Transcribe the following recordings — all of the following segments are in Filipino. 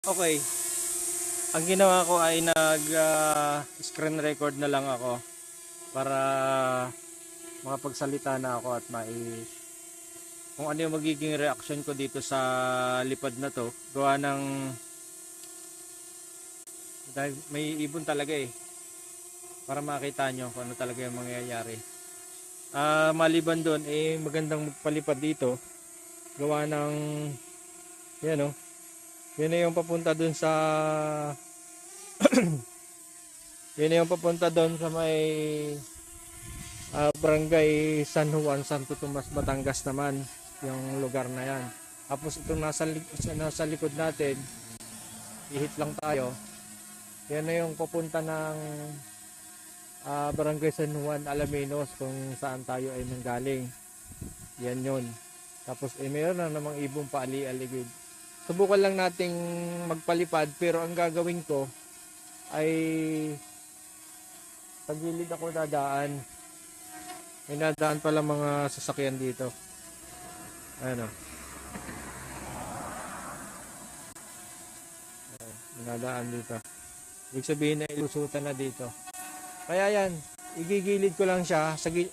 Okay. Ang ginawa ko ay nag ah, screen record na lang ako para makapagsalita na ako at mai kung ano yung magiging reaction ko dito sa lipad na to. Gawa ng may ibon talaga eh. Para makita nyo kung ano talaga yung mangyayari. Ah, maliban doon eh magandang magpalipad dito. Gawa ng yan oh. Yun na yung papunta dun sa Yun na yung papunta dun sa may ah, barangay San Juan, Santo Tomas, Batangas naman yung lugar na yan. Tapos itong nasa, nasa likod natin, ihit lang tayo. Yan na yung papunta ng ah, barangay San Juan, Alaminos kung saan tayo ay nanggaling. Yan yun. Tapos eh, mayroon na namang ibong paali-aligid subukan lang nating magpalipad pero ang gagawin ko ay pagilid ako dadaan. May nadaan pala mga sasakyan dito. Ano nadaan dito. Ibig sabihin na ilusutan na dito. Kaya yan igigilid ko lang siya. Sa, gi-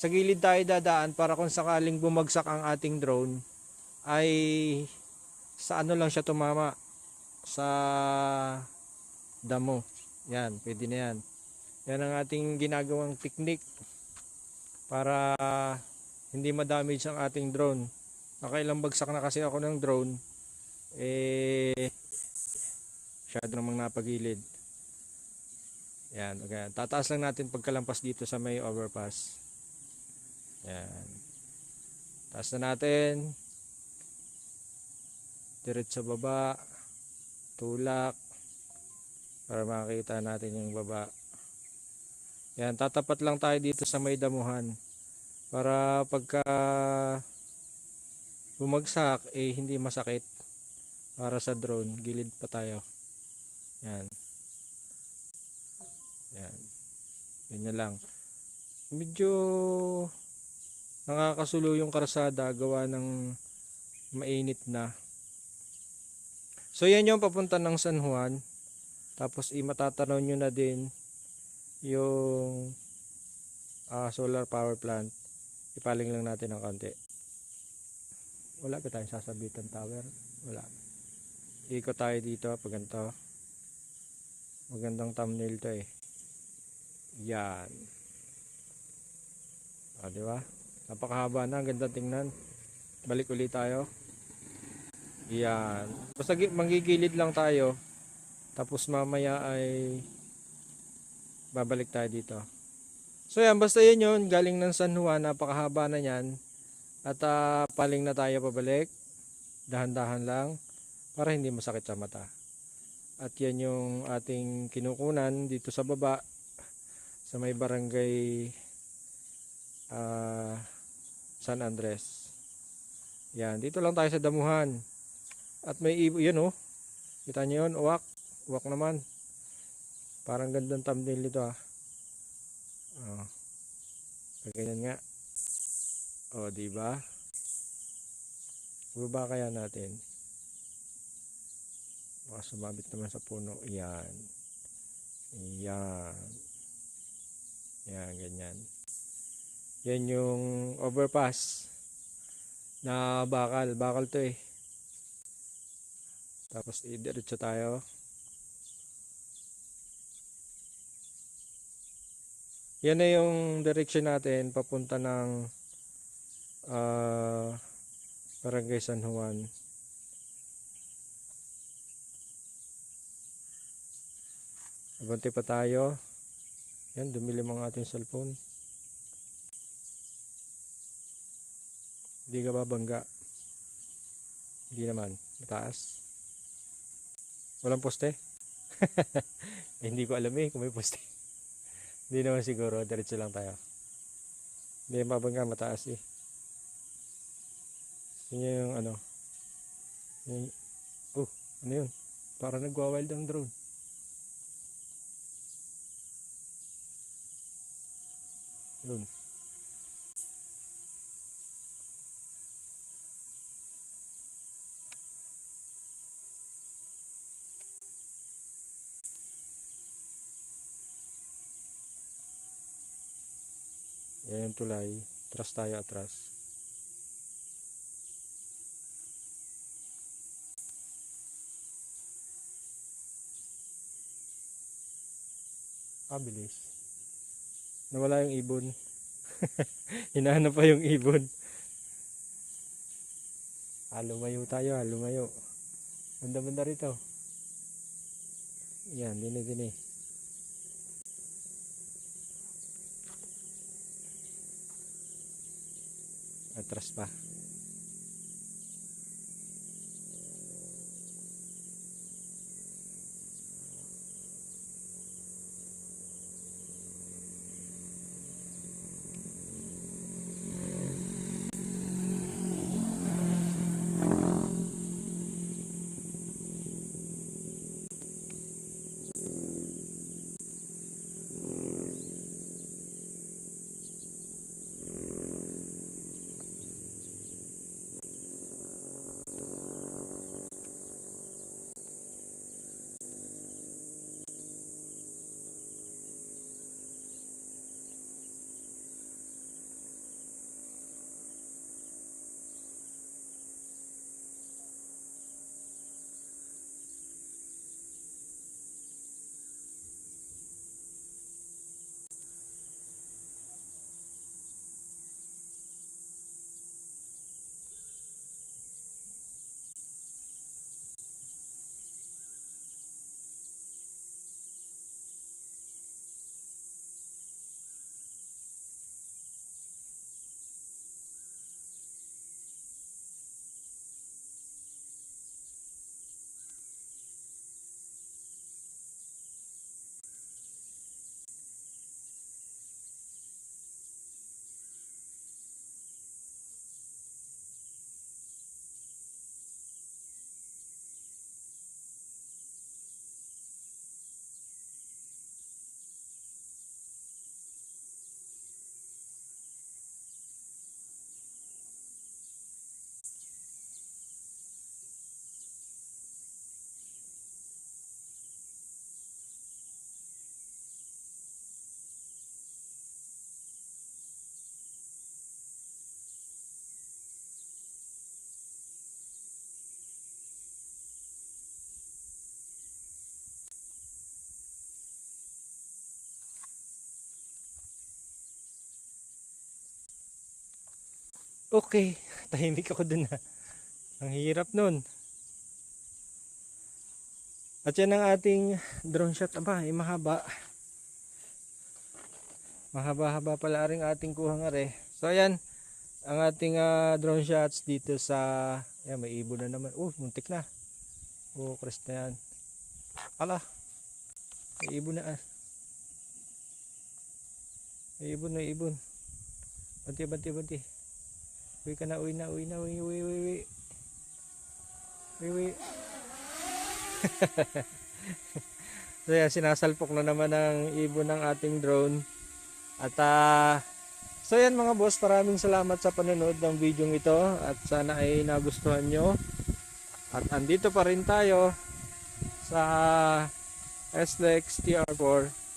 sa gilid tayo dadaan para kung sakaling bumagsak ang ating drone ay sa ano lang siya tumama? Sa damo. Yan pwede na yan. Yan ang ating ginagawang technique para hindi ma-damage ang ating drone. Nakailang bagsak na kasi ako ng drone eh masyado namang napagilid. Yan okay. tataas lang natin pagkalampas dito sa may overpass. Yan. Taas na natin diretso baba tulak para makita natin yung baba. Yan tatapat lang tayo dito sa may damuhan. Para pagka bumagsak eh hindi masakit. Para sa drone gilid pa tayo. Yan. Yan. Yun lang. Medyo nakakasulo yung karsada gawa ng mainit na So yan yung papunta ng San Juan. Tapos imatatanaw nyo na din yung ah, solar power plant. Ipaling lang natin ng konti. Wala pa tayong sasabitan tower. Wala. Ikot tayo dito pag ganito. Magandang thumbnail to eh. Yan. Ah, di ba? Napakahaba na, ang ganda tingnan. Balik ulit tayo. Yan. Basta gi- manggigilid lang tayo. Tapos mamaya ay babalik tayo dito. So yan, basta yun yun. Galing ng San Juan, napakahaba na yan. At ah, paling na tayo pabalik. Dahan-dahan lang. Para hindi masakit sa mata. At yan yung ating kinukunan dito sa baba. Sa may barangay ah, San Andres. Yan, dito lang tayo sa damuhan. At may ibo, yun oh. Kita nyo yun, uwak. Uwak naman. Parang gandang thumbnail nito ah. Oh. Ganyan nga. Oh, di ba? Baba kaya natin. Baka sumabit naman sa puno. Yan. Yan. Yan, ganyan. Yan yung overpass na bakal. Bakal to eh. Tapos idiretso tayo. Yan na yung direction natin papunta ng ah, Barangay San Juan. Abante pa tayo. Yan, dumilim ang ating cellphone. Hindi ka babangga. Hindi naman. Mataas. Walang poste? eh, hindi ko alam eh kung may poste. hindi naman siguro. Diretso lang tayo. Hindi mabangga mataas eh. Yun yung ano. Yung, oh, ano yun? Para nagwa-wild ang drone. Yun. Yan yung tulay. Atras tayo, atras. Ah, bilis. Nawala yung ibon. Hinahanap pa yung ibon. Ah, lumayo tayo, ah, lumayo. Banda-banda rito. Yan, dini, dini. Atras pa. Okay, tahimik ako dun ha. Ang hirap nun. At yan ang ating drone shot. Aba, ay mahaba. Mahaba-haba pala rin ating kuhang are. So ayan, ang ating ah, drone shots dito sa... Ayan, may ibon na naman. Oh, muntik na. Oh, crest na yan. Ala, may ibon na ah. May ibon, may ibon. Banti, banti, banti. Uwi ka na, uwi na, uwi na, uwi, uwi, uwi, uwi. Uwi, uwi. so yan, sinasalpok na naman ng ibon ng ating drone. At ah, so yan mga boss, maraming salamat sa panonood ng video ito at sana ay nagustuhan nyo. At andito pa rin tayo sa SLEX TR4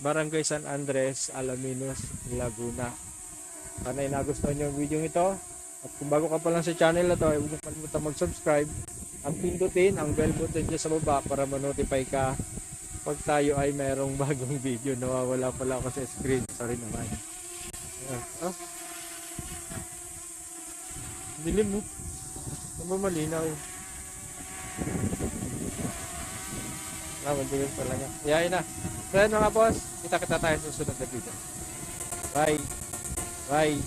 Barangay San Andres, Alaminos, Laguna. Sana ay nagustuhan nyo ang video ito. At kung bago ka pa lang sa channel na to, ay huwag kalimutan mag-subscribe. Ang pindutin, ang bell button dyan sa baba para ma-notify ka pag tayo ay mayroong bagong video. Nawawala pala ako sa screen. Sorry naman. Ayan. Ah. Dilim mo. Ano ba malinaw? Ah, madilim pala niya. Iyain na. So yan mga boss, kita-kita tayo sa susunod na video. Bye. Bye.